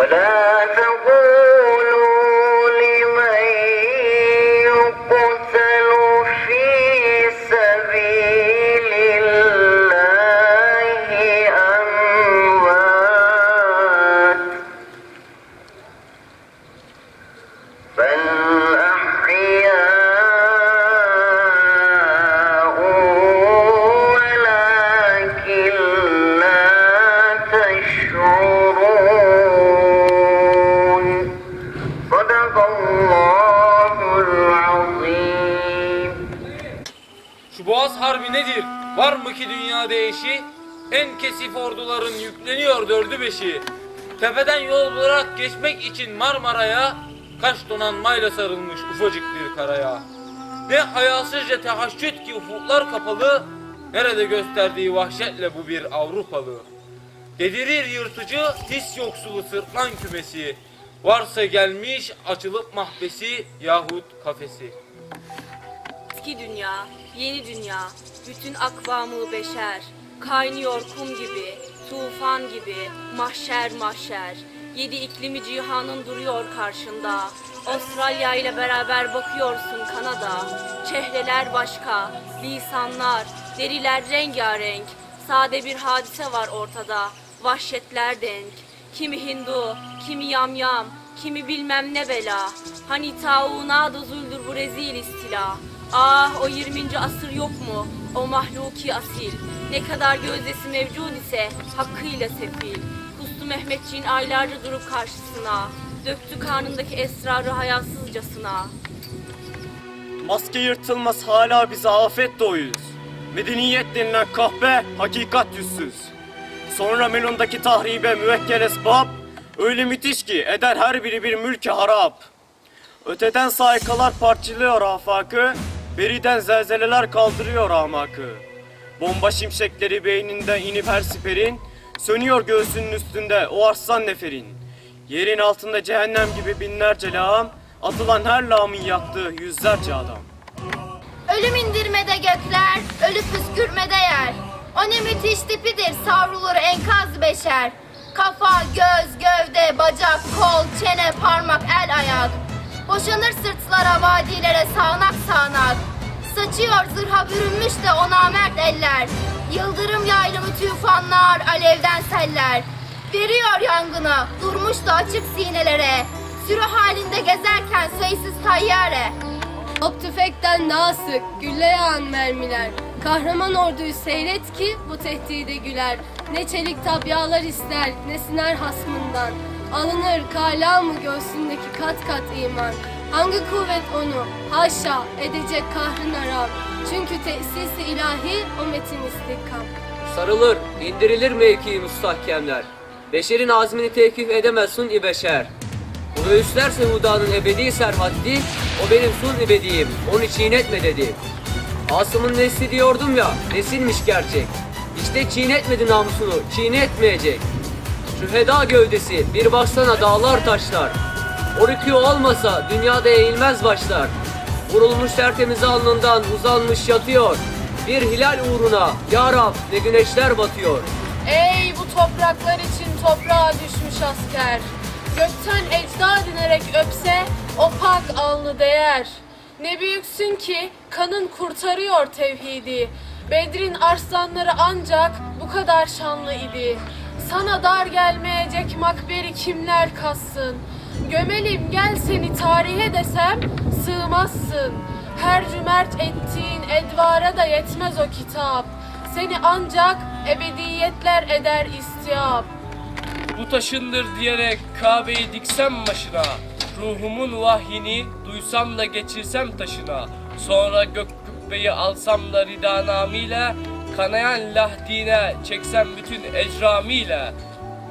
ولا تقولوا Şu Boğaz Harbi nedir? Var mı ki dünyada eşi? En kesif orduların yükleniyor dördü beşi. Tepeden yol bularak geçmek için Marmara'ya kaç donanmayla sarılmış ufacık bir karaya. Ne hayasızca tehaşüt ki ufuklar kapalı, nerede gösterdiği vahşetle bu bir Avrupalı. Dedirir yırtıcı his yoksulu sırtlan kümesi, varsa gelmiş açılıp mahbesi yahut kafesi. Eski dünya, yeni dünya, bütün akvamı beşer. Kaynıyor kum gibi, tufan gibi, mahşer mahşer. Yedi iklimi cihanın duruyor karşında. Avustralya ile beraber bakıyorsun Kanada. Çehreler başka, lisanlar, deriler rengarenk. Sade bir hadise var ortada, vahşetler denk. Kimi Hindu, kimi yamyam, kimi bilmem ne bela. Hani tauna da zuldür bu rezil istila. Ah o 20. asır yok mu? O mahluki asil. Ne kadar gözdesi mevcud ise hakkıyla sefil. Kustu Mehmetçiğin aylarca durup karşısına. Döktü karnındaki esrarı hayasızcasına. Maske yırtılmaz hala bize afet doğuyuz. Medeniyet denilen kahpe hakikat yüzsüz. Sonra melondaki tahribe müvekkel esbab öyle müthiş ki eder her biri bir mülke harap. Öteden saykalar parçalıyor afakı, beriden zelzeleler kaldırıyor amakı. Bomba şimşekleri beyninde inip her siperin, sönüyor göğsünün üstünde o arslan neferin. Yerin altında cehennem gibi binlerce lağım, atılan her lağımın yaktığı yüzlerce adam. Ölüm indirmede gökler, ölü püskürtmede yer. O ne müthiş tipidir savrulur enkaz beşer. Kafa, göz, gövde, bacak, kol, çene, parmak, el, ayak. Boşanır sırtlara, vadilere sağanak sağanak. Saçıyor zırha bürünmüş de o namert eller. Yıldırım yaylımı tüfanlar, alevden seller. Veriyor yangına, durmuş da açık sinelere. Sürü halinde gezerken sayısız tayyare. Top tüfekten daha sık, gülle yağan mermiler. Kahraman orduyu seyret ki bu tehdide güler. Ne çelik tabyalar ister, ne siner hasmından. Alınır kala mı göğsündeki kat kat iman. Hangi kuvvet onu haşa edecek kahrın aram. Çünkü tesisi ilahi o metin istikam. Sarılır, indirilir mevki müstahkemler. Beşerin azmini tekif edemez sun-i beşer. Bu göğüsler Sevuda'nın ebedi serhaddi, o benim sun ibediyim, onu çiğnetme dedi. Asım'ın nesli diyordum ya, nesilmiş gerçek. İşte çiğnetmedi namusunu, çiğnetmeyecek. Şu heda gövdesi, bir baksana dağlar taşlar. O rükû olmasa dünyada eğilmez başlar. Vurulmuş tertemiz alnından uzanmış yatıyor. Bir hilal uğruna, ya Rab ne güneşler batıyor. Ey bu topraklar için toprağa düşmüş asker. Gökten ecda dinerek öpse o pak alnı değer. Ne büyüksün ki kanın kurtarıyor tevhidi. Bedrin arslanları ancak bu kadar şanlı idi. Sana dar gelmeyecek makberi kimler kassın? Gömelim gel seni tarihe desem sığmazsın. Her cümert ettiğin edvara da yetmez o kitap. Seni ancak ebediyetler eder istiyap. Bu taşındır diyerek Kabe'yi diksem başına Ruhumun vahyini duysam da geçirsem taşına Sonra gök kubbeyi alsam da ridanamiyle Kanayan lahdine çeksem bütün ecramiyle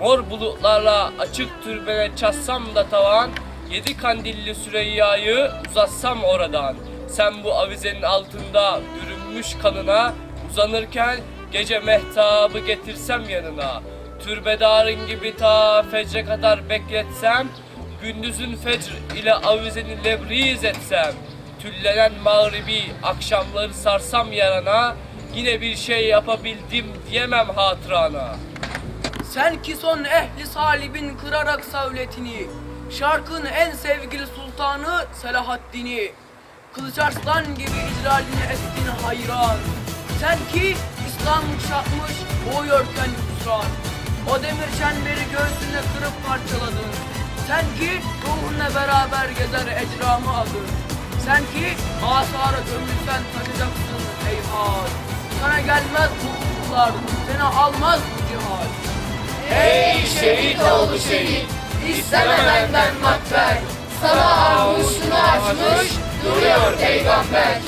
Mor bulutlarla açık türbene çatsam da tavan Yedi kandilli Süreyya'yı uzatsam oradan. Sen bu avizenin altında bürünmüş kanına Uzanırken gece mehtabı getirsem yanına. Türbedarın gibi ta fecre kadar bekletsem Gündüzün fecr ile avizeni lebriz etsem. Tüllenen mağribi akşamları sarsam yarana Yine bir şey yapabildim diyemem hatırana Sen ki son ehli salibin kırarak savletini Şarkın en sevgili sultanı Selahaddin'i Kılıç arslan gibi icraline ettin hayran. Sen ki İslam kuşatmış boğuyorken hüsran O demir çemberi göğsüne kırıp parçaladın. Sen ki ruhunla beraber gezer ecramı adın. Sen ki asara gömülsen taşacaksın heyhat Sana gelmez mutluluklar, seni almaz bu cihad Ey şehit oğlu şehit, isteme benden makber. Sana armuşunu açmış, duruyor peygamber.